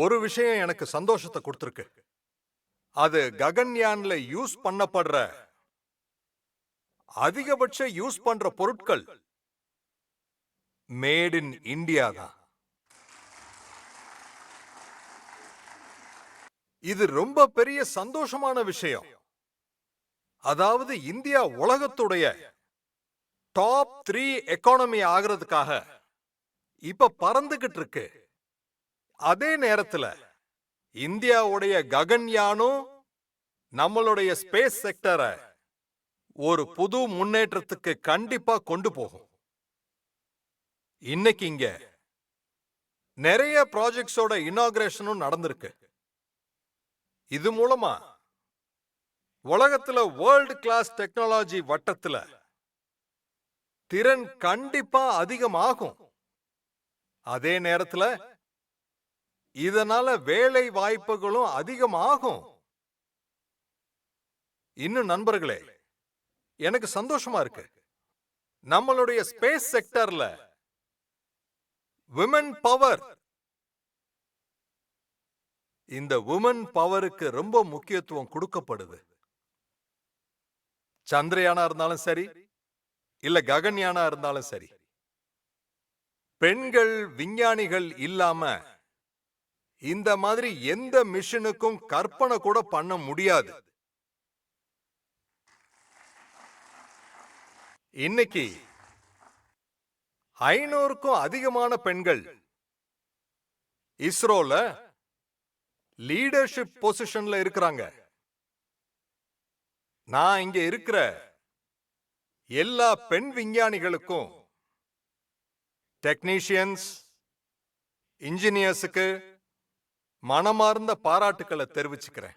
ஒரு விஷயம் எனக்கு சந்தோஷத்தை கொடுத்துருக்கு. அது ககன்யான்ல யூஸ் பண்ணப்படுற அதிகபட்ச யூஸ் பண்ற பொருட்கள். மேட் இன் இந்தியா தான். இது ரொம்ப பெரிய சந்தோஷமான விஷயம். அதாவது இந்தியா உலகத்துடைய டாப் த்ரீ எக்கானமி ஆகிறதுக்காக இப்ப பறந்துகிட்டு இருக்கு. அதே நேரத்துல இந்தியாவுடைய ககன்யானும் நம்மளுடைய ஸ்பேஸ் செக்டரை ஒரு புது முன்னேற்றத்துக்கு கண்டிப்பா கொண்டு போகும். இன்னைக்கு இங்க நிறைய ப்ராஜெக்ட்ஸோட இனாகிரேஷனும் நடந்திருக்கு. இது மூலமா உலகத்துல வேர்ல்டு கிளாஸ் டெக்னாலஜி வட்டத்துல திறன் கண்டிப்பா அதிகமாகும். அதே நேரத்துல இதனால வேலை வாய்ப்புகளும் அதிகமாகும். இன்னும் நண்பர்களே எனக்கு சந்தோஷமா இருக்கு. நம்மளுடைய ஸ்பேஸ் செக்டர்ல விமன் பவர் இந்த உமன் பவருக்கு ரொம்ப முக்கியத்துவம் கொடுக்கப்படுது. சந்திரயானா இருந்தாலும் சரி இல்ல ககன்யானா இருந்தாலும் சரி. பெண்கள் விஞ்ஞானிகள் இல்லாம இந்த மாதிரி எந்த மிஷனுக்கும் கற்பனை கூட பண்ண முடியாது. இன்னைக்கு ஐநூறுக்கும் அதிகமான பெண்கள் இஸ்ரோல லீடர்ஷிப் பொசிஷன்ல இருக்கிறாங்க. நான் இங்க இருக்கிற எல்லா பெண் விஞ்ஞானிகளுக்கும் டெக்னீஷியன்ஸ் இன்ஜினியர்ஸுக்கு மனமார்ந்த பாராட்டுக்களை தெரிவிச்சுக்கிறேன்.